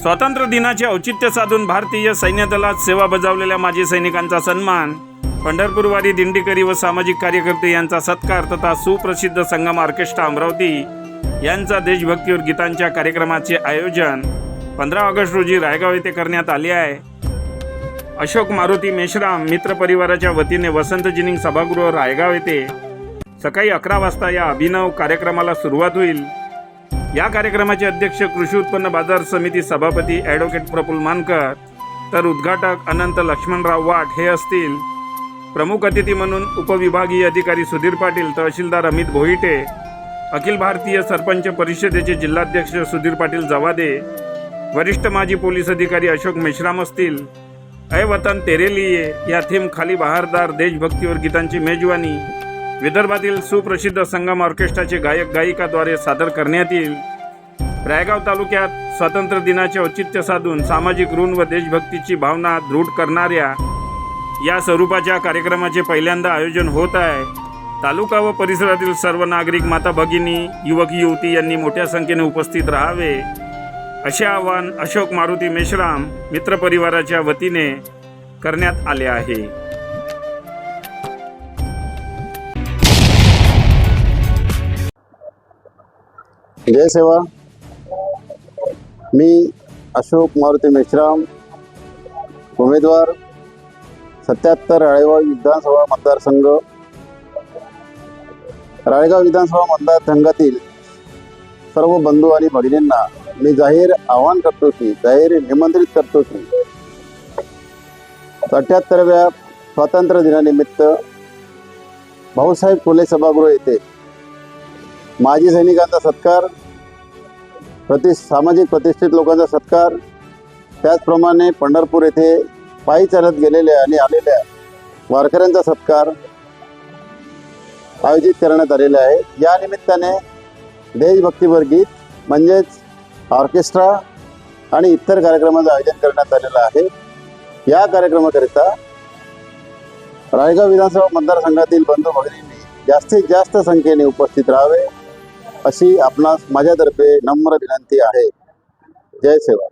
स्वातंत्र्य दिनाचे औचित्य साधून भारतीय सैन्य दलात सेवा बजावलेल्या माजी सैनिकांचा सन्मान पंढरपूरवारी दिंडीकरी व सामाजिक कार्यकर्ते यांचा सत्कार तथा सुप्रसिद्ध संगम ऑर्केस्ट्रा अमरावती यांचा देशभक्तीवर गीतांच्या कार्यक्रमाचे आयोजन पंधरा ऑगस्ट रोजी रायगाव येथे करण्यात आले आहे. अशोक मारुती मेश्राम मित्र परिवाराच्या वतीने वसंत जिनिंग सभागृह रायगाव येथे सकाळी अकरा वाजता या अभिनव कार्यक्रमाला सुरुवात होईल. या कार्यक्रमाचे अध्यक्ष कृषी उत्पन्न बाजार समिती सभापती ॲडव्होकेट प्रफुल मानकर तर उद्घाटक अनंत लक्ष्मणराव वाट हे असतील. प्रमुख अतिथी म्हणून उपविभागीय अधिकारी सुधीर पाटील तहसीलदार अमित भोईटे अखिल भारतीय सरपंच परिषदेचे जिल्हाध्यक्ष सुधीर पाटील जवादे वरिष्ठ माजी पोलीस अधिकारी अशोक मेश्राम असतील. अय वतन तेरे या थीम खाली बहारदार देशभक्तीवर गीतांची मेजवानी विदर्भातील सुप्रसिद्ध संगम ऑर्केस्ट्राचे गायक गायिकाद्वारे सादर करण्यात येईल. रायगाव तालुक्यात स्वातंत्र्य दिनाचे औचित्य साधून सामाजिक ऋण व देशभक्तीची भावना दृढ करणाऱ्या या स्वरूपाच्या कार्यक्रमाचे पहिल्यांदा आयोजन होत आहे. तालुका व परिसरातील सर्व नागरिक माता भगिनी युवक युवती यांनी मोठ्या संख्येने उपस्थित राहावे. असे आवाहन अशोक मारुती मेश्राम मित्रपरिवाराच्या वतीने करण्यात आले आहे. जय सेवा। मी अशोक मारुती मेश्राम उमेदवार सत्याहत्तर राळेगाव विधानसभा मतदारसंघ राळेगाव विधानसभा मतदारसंघातील सर्व बंधू आणि भगिनींना मी जाहीर आवाहन करतो की जाहीर निमंत्रित करतो की अठ्याहत्तराव्या स्वातंत्र्य दिनानिमित्त भाऊसाहेब फुले सभागृह येथे माजी सैनिकांचा सत्कार प्रति सामाजिक प्रतिष्ठित लोकांचा सत्कार त्याचप्रमाणे पंढरपूर येथे पायी चालत गेलेल्या आणि आलेल्या वारकऱ्यांचा सत्कार आयोजित करण्यात आलेला आहे. या निमित्ताने देशभक्तीपर गीत म्हणजेच ऑर्केस्ट्रा आणि इतर कार्यक्रमाचं आयोजन करण्यात आलेलं आहे. या कार्यक्रमाकरिता रायगाव विधानसभा मतदारसंघातील बंधू भगिनींनी जास्तीत जास्त संख्येने उपस्थित राहावे. अशी आपणास माझ्यातर्फे नम्र विनंती आहे. जय सेवा.